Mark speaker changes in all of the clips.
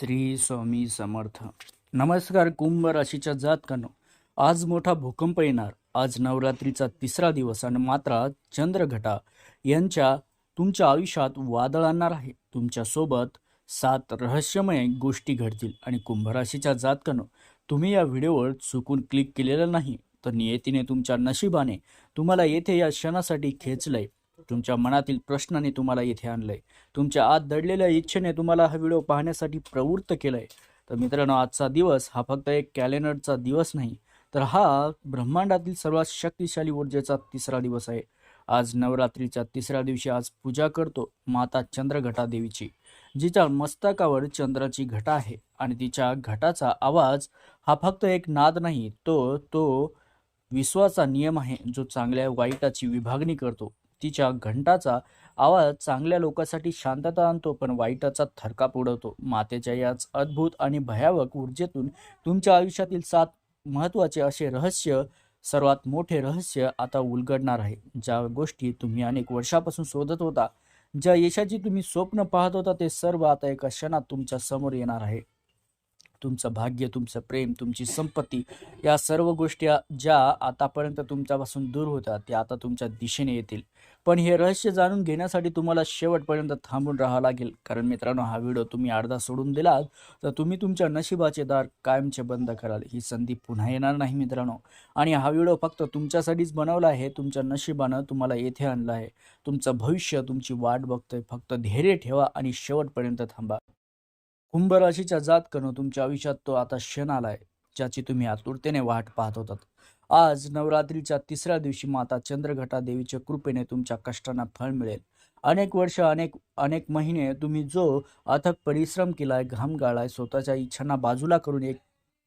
Speaker 1: श्री स्वामी समर्थ. नमस्कार कुंभ राशीच्या जातकांनो. आज मोठा भूकंप येणार. आज नवरात्रीचा तिसरा दिवस आणि मात्र चंद्रघटा यांच्या तुमच्या आयुष्यात वादळ आणणार आहे. तुमच्यासोबत सात रहस्यमय गोष्टी घडतील. आणि कुंभ राशीच्या जातकांनो तुम्ही या व्हिडिओवर चुकून क्लिक केलेलं नाही तर नियतीने तुमच्या नशिबाने तुम्हाला येथे या क्षणासाठी खेचलंय. तुमच्या मनातील प्रश्नाने तुम्हाला इथे आणलंय. तुमच्या आत दडलेल्या इच्छेने तुम्हाला हा व्हिडिओ पाहण्यासाठी प्रवृत्त केलंय. तर मित्रांनो आजचा दिवस हा फक्त एक कॅलेंडरचा दिवस नाही तर हा ब्रह्मांडातील सर्वात शक्तिशाली ऊर्जेचा तिसरा दिवस आहे. आज नवरात्रीच्या तिसऱ्या दिवशी आज पूजा करतो माता चंद्रघटा देवीची जिच्या मस्तकावर चंद्राची घटा आहे आणि तिच्या घटाचा आवाज हा फक्त एक नाद नाही तो तो विश्वाचा नियम आहे जो चांगल्या वाईटाची विभागणी करतो. तिच्या घंटाचा आवाज चांगल्या लोकांसाठी शांतता आणतो पण वाईटाचा थरकाप उडवतो. मातेच्या याच अद्भुत आणि भयावक ऊर्जेतून तुमच्या आयुष्यातील सात महत्त्वाचे असे रहस्य सर्वात मोठे रहस्य आता उलगडणार आहे. ज्या गोष्टी तुम्ही अनेक वर्षापासून शोधत होता ज्या यशाची तुम्ही स्वप्न पाहत होता ते सर्व आता एका क्षणात तुमच्यासमोर येणार आहे. तुमचं भाग्य तुमचं प्रेम तुमची संपत्ती या सर्व गोष्टी ज्या आतापर्यंत तुमच्यापासून दूर होत्या त्या आता तुमच्या दिशेने येतील. पण हे रहस्य जाणून घेण्यासाठी तुम्हाला शेवटपर्यंत थांबून राहावं लागेल. कारण मित्रांनो हा व्हिडिओ तुम्ही अर्धा सोडून दिलात तर तुम्ही तुमच्या नशिबाचे दार कायमचे बंद कराल. ही संधी पुन्हा येणार नाही मित्रांनो. आणि हा व्हिडिओ फक्त तुमच्यासाठीच बनवला आहे तुमच्या नशिबानं तुम्हाला येथे आणलं आहे. तुमचं भविष्य तुमची वाट बघतोय. फक्त धैर्य ठेवा आणि शेवटपर्यंत थांबा. कुंभ राशीच्या जातकनं तुमच्या आयुष्यात तो आता क्षण आलाय ज्याची तुम्ही आतुरतेने वाट पाहत होतात. आज नवरात्रीच्या तिसऱ्या दिवशी माता चंद्रघटा देवीच्या कृपेने तुमच्या कष्टांना फळ मिळेल. अनेक वर्ष अनेक अनेक महिने तुम्ही जो अथक परिश्रम केलाय घाम गाळाय स्वतःच्या इच्छांना बाजूला करून एक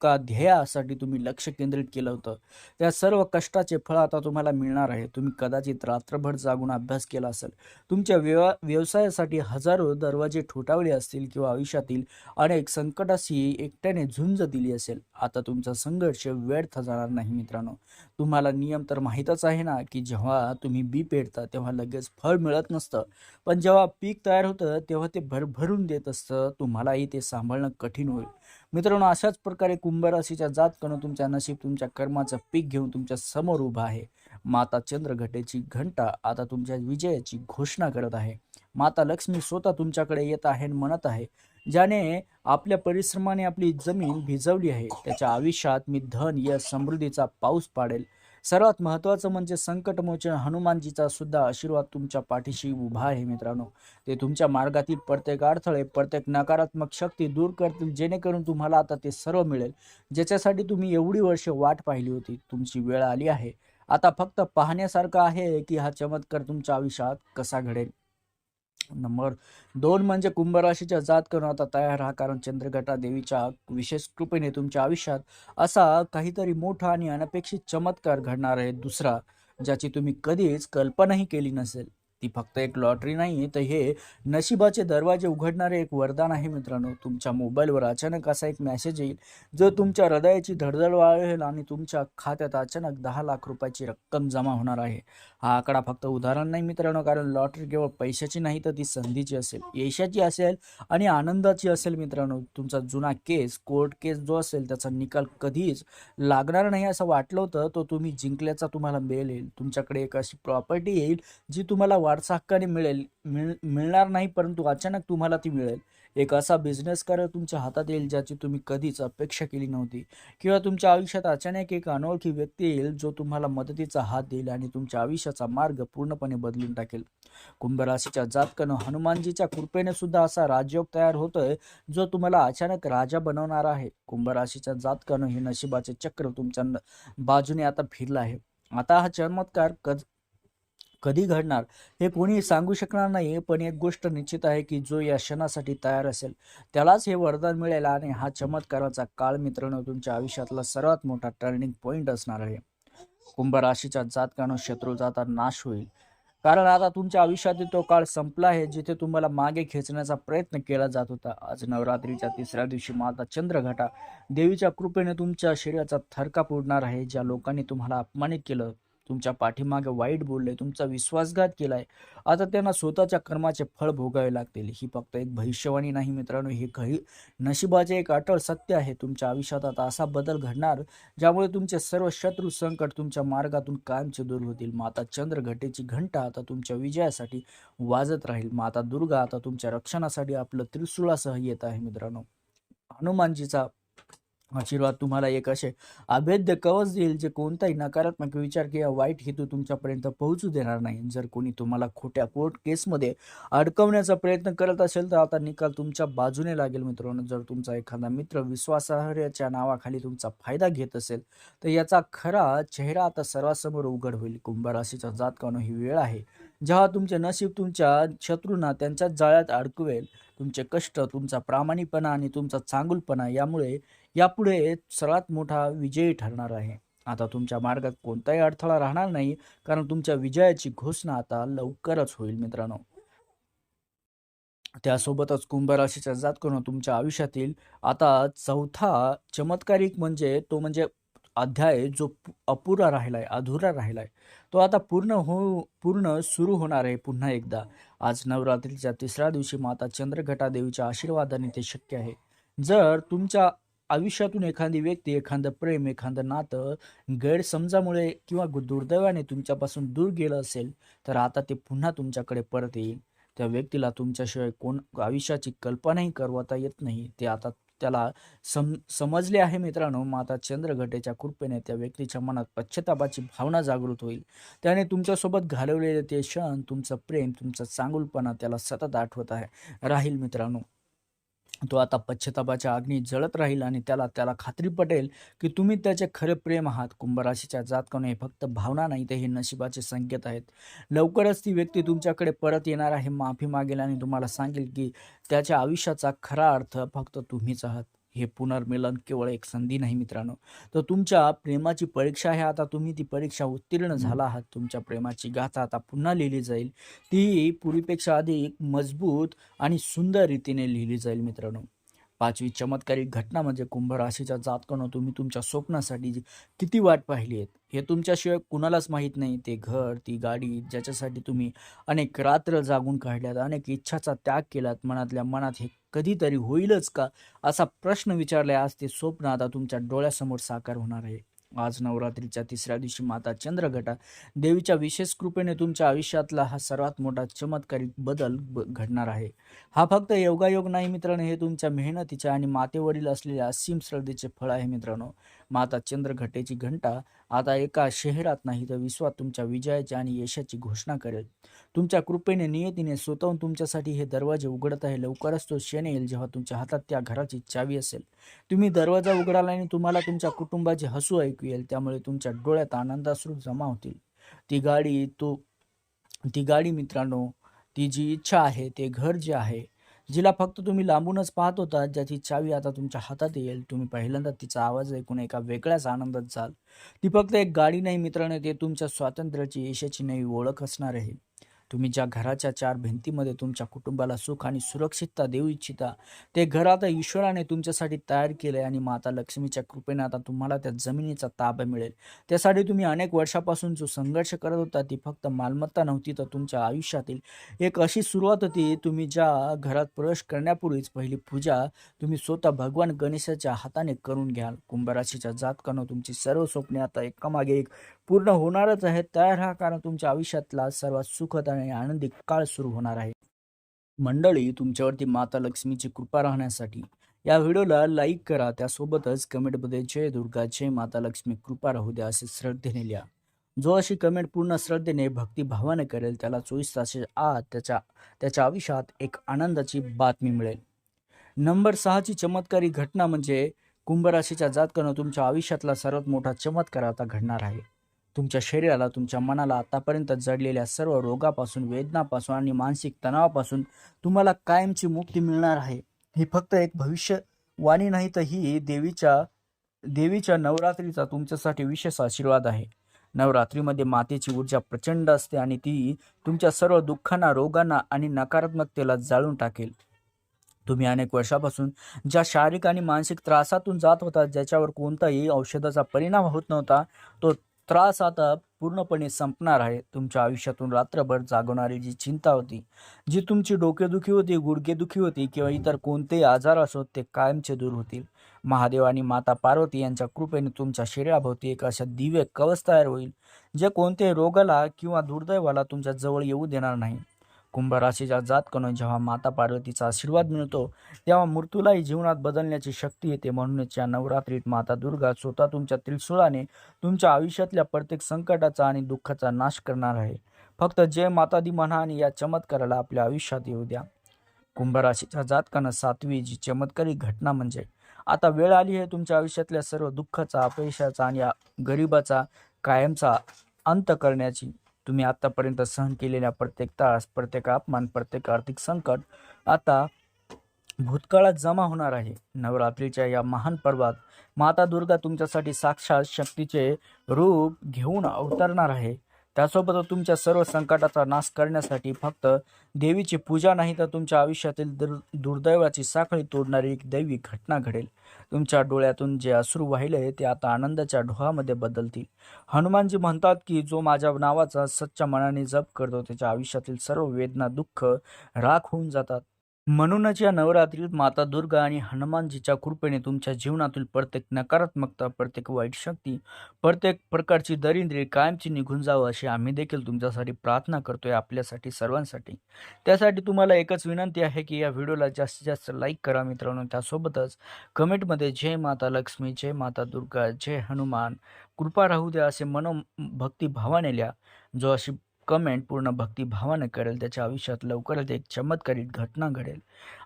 Speaker 1: का ध्येयासाठी तुम्ही लक्ष केंद्रित केलं होतं. त्या सर्व कष्टाचे फळ आता तुम्हाला मिळणार आहे. तुम्ही कदाचित रात्रभर जागून अभ्यास केला असेल. तुमच्या व्यव व्यवसायासाठी हजारो दरवाजे ठोठावले असतील किंवा आयुष्यातील अनेक संकटाशी एकट्याने झुंज दिली असेल. आता तुमचा संघर्ष व्यर्थ जाणार नाही मित्रांनो. तुम्हाला नियम तर माहीतच आहे ना की जेव्हा तुम्ही बी पेरता तेव्हा लगेच फळ मिळत नसतं. पण जेव्हा पीक तयार होतं तेव्हा ते भरभरून देत असतं. तुम्हालाही ते सांभाळणं कठीण होईल. मित्रांनो अशाच प्रकारे कुंभ राशीच्या जातकनं तुमच्या नशीब तुमच्या कर्माचं पीक घेऊन तुमच्यासमोर उभा आहे. माता चंद्रघटेची घंटा आता तुमच्या विजयाची घोषणा करत आहे. माता लक्ष्मी स्वतः तुमच्याकडे येत आहे आणि म्हणत आहे ज्याने आपल्या परिश्रमाने आपली जमीन भिजवली आहे त्याच्या आयुष्यात मी धन या समृद्धीचा पाऊस पाडेल. सर्वात महत्त्वाचं म्हणजे संकटमोचन हनुमानजीचा सुद्धा आशीर्वाद तुमच्या पाठीशी उभा आहे मित्रांनो. ते तुमच्या मार्गातील प्रत्येक अडथळे प्रत्येक नकारात्मक शक्ती दूर करतील जेणेकरून तुम्हाला आता ते सर्व मिळेल. ज्याच्यासाठी तुम्ही एवढी वर्ष वाट पाहिली होती तुमची वेळ आली आहे. आता फक्त पाहण्यासारखं आहे की हा चमत्कार तुमच्या आयुष्यात कसा घडेल? नंबर दोन म्हणजे कुंभ राशीच्या जात करून आता तयार राहा कारण चंद्रघटा देवीच्या विशेष कृपेने तुमच्या आयुष्यात असा काहीतरी मोठा आणि अनपेक्षित चमत्कार घडणार आहे दुसरा ज्याची तुम्ही कधीच कल्पनाही केली नसेल. ती फक्त एक लॉटरी नाही तर हे नशिबाचे दरवाजे उघडणारे एक वरदान आहे मित्रांनो. तुमच्या मोबाईलवर अचानक असा एक मेसेज येईल. जो तुमच्या हृदयाची धडधड वाढेल आणि तुमच्या खात्यात अचानक दहा लाख रुपयाची रक्कम जमा होणार आहे. हा आकडा फक्त उदाहरण नाही मित्रांनो कारण लॉटरी केवळ पैशाची नाही तर ती संधीची असेल यशाची असेल आणि आनंदाची असेल मित्रांनो. तुमचा जुना केस कोर्ट केस जो असेल त्याचा निकाल कधीच लागणार नाही असं वाटलं होतं तो तुम्ही जिंकल्याचा तुम्हाला मिळेल तुमच्याकडे एक अशी प्रॉपर्टी येईल जी तुम्हाला वारसा हक्काने मिळेल मिळ मिळणार नाही परंतु अचानक तुम्हाला ती मिळेल. एक असा बिझनेस कार्य तुमच्या हातात येईल ज्याची तुम्ही कधीच अपेक्षा केली नव्हती. किंवा तुमच्या आयुष्यात अचानक एक अनोळखी व्यक्ती येईल जो तुम्हाला मदतीचा हात देईल आणि तुमच्या आयुष्याचा मार्ग पूर्णपणे बदलून टाकेल. कुंभ राशीच्या जातकनं हनुमानजीच्या कृपेने सुद्धा असा राजयोग तयार होतोय जो तुम्हाला अचानक राजा बनवणार आहे. कुंभ राशीच्या जातकानं हे नशिबाचे चक्र तुमच्या बाजूने आता फिरलं आहे. आता हा चमत्कार कधी घडणार हे कोणी सांगू शकणार नाही पण एक गोष्ट निश्चित आहे की जो या क्षणासाठी तयार असेल त्यालाच हे वरदान मिळेल आणि हा चमत्काराचा काळ मित्रांनो तुमच्या आयुष्यातला सर्वात मोठा टर्निंग पॉईंट असणार आहे. कुंभ राशीच्या जातकानं शत्रू जाता नाश होईल. कारण आता तुमच्या आयुष्यातील तो काळ संपला आहे जिथे तुम्हाला मागे खेचण्याचा प्रयत्न केला जात होता. आज नवरात्रीच्या तिसऱ्या दिवशी माता चंद्रघटा देवीच्या कृपेने तुमच्या शरीराचा थरकाप उडणार आहे ज्या लोकांनी तुम्हाला अपमानित केलं. तुमच्या पाठीमागे वाईट बोलले तुमचा विश्वासघात केलाय. आता त्यांना स्वतःच्या कर्माचे फळ भोगावे लागतील. ही फक्त एक भविष्यवाणी नाही मित्रांनो हे काही नशिबाचे एक अटळ सत्य आहे. तुमच्या आयुष्यात आता असा बदल घडणार ज्यामुळे तुमचे सर्व शत्रू संकट तुमच्या मार्गातून कायमचे दूर होतील. माता चंद्रघटेची घंटा आता तुमच्या विजयासाठी वाजत राहील. माता दुर्गा आता तुमच्या रक्षणासाठी आपलं त्रिशूळासह येत आहे मित्रांनो. हनुमानजीचा आशीर्वाद तुम्हाला एक असे अभेद्य कवच देईल जे कोणताही नकारात्मक विचार किंवा वाईट हेतू तुमच्यापर्यंत पोहोचू देणार नाही. जर कोणी तुम्हाला खोट्या कोर्ट केसमध्ये अडकवण्याचा प्रयत्न करत असेल तर आता निकाल तुमच्या बाजूने लागेल मित्रांनो. जर तुमचा एखादा मित्र विश्वासार्हच्या नावाखाली तुमचा फायदा घेत असेल तर याचा खरा चेहरा आता सर्वांसमोर उघड होईल. कुंभ राशीच्या जातकानं ही वेळ आहे. जेव्हा तुमचे नशीब तुमच्या शत्रूंना त्यांच्या जाळ्यात अडकवेल तुमचे कष्ट तुमचा प्रामाणिकपणा आणि तुमचा चांगुलपणा यामुळे यापुढे सर्वात मोठा विजयी ठरणार आहे. आता तुमच्या मार्गात कोणताही अडथळा राहणार नाही कारण तुमच्या विजयाची घोषणा आता लवकरच होईल मित्रांनो. त्यासोबतच कुंभ राशीच्या जातकनं तुमच्या आयुष्यातील आता चौथा चमत्कारिक म्हणजे तो म्हणजे अध्याय जो अपुरा राहिलाय अधुरा राहिलाय तो आता पूर्ण हो पूर्ण सुरू होणार आहे पुन्हा एकदा. आज नवरात्रीच्या तिसऱ्या दिवशी माता चंद्रघटा देवीच्या आशीर्वादाने ते शक्य आहे. जर तुमच्या आयुष्यातून एखादी व्यक्ती एखादं प्रेम एखादं नातं गैरसमजामुळे किंवा दुर्दैवाने तुमच्यापासून दूर गेलं असेल तर आता ते पुन्हा तुमच्याकडे परत येईल. त्या व्यक्तीला तुमच्याशिवाय कोण आयुष्याची कल्पनाही करवता येत नाही. ते आता त्याला सम समजले आहे मित्रांनो. माता चंद्रघटेच्या कृपेने त्या व्यक्तीच्या मनात पश्चातापाची भावना जागृत होईल. त्याने तुमच्यासोबत घालवलेले ते क्षण तुमचं प्रेम तुमचा चांगुलपणा त्याला सतत आठवत आहे. राहील मित्रांनो. तो आता पश्चातापाच्या अग्नी जळत राहील आणि त्याला त्याला खात्री पटेल की तुम्ही त्याचे खरे प्रेम आहात. कुंभराशीच्या जातकाने हे फक्त भावना नाही ते हे नशिबाचे संकेत आहेत. लवकरच ती व्यक्ती तुमच्याकडे परत येणार आहे. माफी मागेल आणि तुम्हाला सांगेल की त्याच्या आयुष्याचा खरा अर्थ फक्त तुम्हीच आहात. हे पुनर्मिलन केवळ एक संधी नाही मित्रांनो. तर तुमच्या प्रेमाची परीक्षा आहे आता तुम्ही ती परीक्षा उत्तीर्ण झाला आहात तुमच्या प्रेमाची गाथा आता पुन्हा लिहिली जाईल. ती पूर्वीपेक्षा अधिक मजबूत आणि सुंदर रीतीने लिहिली जाईल मित्रांनो. पाचवी चमत्कारिक घटना म्हणजे कुंभ राशीच्या जातकानं तुम्ही तुमच्या स्वप्नासाठी जी- किती वाट पाहिली आहेत हे तुमच्याशिवाय कुणालाच माहीत नाही. ते घर ती गाडी ज्याच्यासाठी तुम्ही अनेक रात्र जागून काढल्यात अनेक इच्छाचा त्याग केलात मनातल्या मनात हे कधीतरी होईलच का असा प्रश्न विचारलाय. आज ते स्वप्न आता तुमच्या डोळ्यासमोर साकार होणार आहे. आज नवरात्रीच्या तिसऱ्या दिवशी माता चंद्रघटा देवीच्या विशेष कृपेने तुमच्या आयुष्यातला हा सर्वात मोठा चमत्कारिक बदल ब- घडणार आहे. हा फक्त योगायोग नाही मित्रांनो हे तुमच्या मेहनतीच्या आणि मातेवरील असलेल्या असीम श्रद्धेचे फळ आहे मित्रांनो. माता चंद्रघटेची घंटा आता एका शहरात नाही तर विश्वात तुमच्या विजयाची आणि यशाची घोषणा करेल. तुमच्या कृपेने नियतीने स्वतःहून तुमच्यासाठी हे दरवाजे उघडत आहे. लवकरच तो क्षण येईल जेव्हा तुमच्या हातात त्या घराची चावी असेल. तुम्ही दरवाजा उघडाल आणि तुम्हाला तुमच्या कुटुंबाचे हसू ऐकू येईल. त्यामुळे तुमच्या डोळ्यात आनंदाश्रू जमा होतील. ती गाडी तो ती गाडी मित्रांनो ती जी इच्छा आहे ते घर जे आहे जिला फक्त तुम्ही लांबूनच पाहत होता ज्याची चावी आता तुमच्या हातात येईल. तुम्ही पहिल्यांदा तिचा आवाज ऐकून एका वेगळ्याच आनंदात जाल. ती फक्त एक गाडी नाही मित्राने ते तुमच्या स्वातंत्र्याची यशाची नवी ओळख असणार आहे. तुम्ही ज्या घराच्या चार भिंतीमध्ये तुमच्या कुटुंबाला सुख आणि सुरक्षितता देऊ इच्छिता ते घर आता ईश्वराने तुमच्यासाठी तयार केले आणि माता लक्ष्मीच्या कृपेने आता तुम्हाला त्या जमिनीचा ताबा मिळेल. त्यासाठी तुम्ही अनेक वर्षापासून जो संघर्ष करत होता ती फक्त मालमत्ता नव्हती तर तुमच्या आयुष्यातील एक अशी सुरुवात होती तुम्ही ज्या घरात प्रवेश करण्यापूर्वीच पहिली पूजा तुम्ही स्वतः भगवान गणेशाच्या हाताने करून घ्याल. कुंभराशीच्या जातकानं तुमची सर्व स्वप्ने आता एकामागे एक पूर्ण होणारच आहे. तयार राहा कारण तुमच्या आयुष्यातला सर्वात सुखद आणि आनंदी काळ सुरू होणार आहे. मंडळी तुमच्यावरती माता लक्ष्मीची कृपा राहण्यासाठी या व्हिडिओला लाईक करा. त्यासोबतच कमेंटमध्ये जय दुर्गा जय माता लक्ष्मी कृपा राहू द्या असे श्रद्धेने लिहा. जो अशी कमेंट पूर्ण श्रद्धेने भक्तिभावाने करेल त्याला चोवीस तासाच्या आत त्याच्या त्याच्या आयुष्यात एक आनंदाची बातमी मिळेल. नंबर सहाची चमत्कारी घटना म्हणजे कुंभ राशीच्या जातकानं तुमच्या आयुष्यातला सर्वात मोठा चमत्कार आता घडणार आहे. तुमच्या शरीराला तुमच्या मनाला आतापर्यंत जडलेल्या सर्व रोगापासून वेदनापासून आणि मानसिक तणावापासून तुम्हाला कायमची मुक्ती मिळणार आहे. ही फक्त एक भविष्यवाणी नाही तर ही देवीच्या देवीच्या नवरात्रीचा तुमच्यासाठी विशेष आशीर्वाद आहे. नवरात्रीमध्ये मातेची ऊर्जा प्रचंड असते आणि ती तुमच्या सर्व दुःखांना रोगांना आणि नकारात्मकतेला जाळून टाकेल. तुम्ही अनेक वर्षापासून ज्या शारीरिक आणि मानसिक त्रासातून जात होता ज्याच्यावर कोणताही औषधाचा परिणाम होत नव्हता तो त्रास आता पूर्णपणे संपणार आहे. तुमच्या आयुष्यातून रात्रभर जागवणारी जी चिंता होती जी तुमची डोकेदुखी होती गुडघेदुखी होती किंवा इतर कोणतेही आजार असो ते कायमचे दूर होतील. महादेव आणि माता पार्वती यांच्या कृपेने तुमच्या शरीराभोवती एक अशा दिव्य कवच तयार होईल जे कोणत्याही रोगाला किंवा दुर्दैवाला तुमच्या जवळ येऊ देणार नाही. कुंभ राशीच्या जातकनो जेव्हा माता पार्वतीचा आशीर्वाद मिळतो तेव्हा मृत्यूलाही जीवनात बदलण्याची शक्ती येते. म्हणूनच या नवरात्रीत माता दुर्गा स्वतः तुमच्या त्रिशूळाने तुमच्या आयुष्यातल्या प्रत्येक संकटाचा आणि दुःखाचा नाश करणार आहे. फक्त जय मातादी म्हणा आणि या चमत्काराला आपल्या आयुष्यात येऊ द्या. कुंभ राशीच्या जातकानं सातवी जी चमत्कारी घटना म्हणजे आता वेळ आली आहे तुमच्या आयुष्यातल्या सर्व दुःखाचा अपयशाचा आणि गरिबाचा कायमचा अंत करण्याची. तुम्ही आतापर्यंत सहन केलेल्या प्रत्येक त्रास प्रत्येक अपमान प्रत्येक आर्थिक संकट आता भूतकाळात जमा होणार आहे. नवरात्रीच्या या महान पर्वात माता दुर्गा तुमच्यासाठी साक्षात शक्तीचे रूप घेऊन अवतरणार आहे. त्यासोबत तुमच्या सर्व संकटाचा नाश करण्यासाठी फक्त देवीची पूजा नाही तर तुमच्या आयुष्यातील दुर् दुर्दैवाची साखळी तोडणारी एक दैवी घटना घडेल. तुमच्या डोळ्यातून जे अश्रू वाहिले ते आता आनंदाच्या डोहामध्ये बदलतील. हनुमानजी म्हणतात की जो माझ्या नावाचा सच्च्या मनाने जप करतो त्याच्या आयुष्यातील सर्व वेदना दुःख राख होऊन जातात. म्हणूनच या नवरात्रीत माता दुर्गा आणि हनुमानजीच्या कृपेने तुमच्या जीवनातील प्रत्येक नकारात्मकता प्रत्येक वाईट शक्ती प्रत्येक प्रकारची दरिद्री कायमची निघून जावं अशी आम्ही देखील तुमच्यासाठी प्रार्थना करतोय आपल्यासाठी सर्वांसाठी. त्यासाठी तुम्हाला एकच विनंती आहे की या व्हिडिओला जास्तीत जास्त लाईक करा मित्रांनो. त्यासोबतच कमेंटमध्ये जय माता लक्ष्मी जय माता दुर्गा जय हनुमान कृपा राहू द्या असे मनो भक्तिभावाने लिहा जो अशी कमेंट पूर्ण भक्तिभावाने करेल त्याच्या आयुष्यात लवकरच एक चमत्कारित घटना घडेल.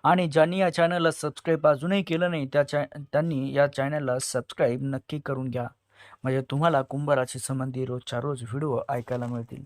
Speaker 1: आणि ज्यांनी या चॅनलला सबस्क्राईब अजूनही केलं नाही त्या चॅ त्यांनी या चॅनलला सबस्क्राईब नक्की करून घ्या. म्हणजे तुम्हाला कुंभ राशी संबंधी रोजच्या रोज व्हिडिओ ऐकायला मिळतील.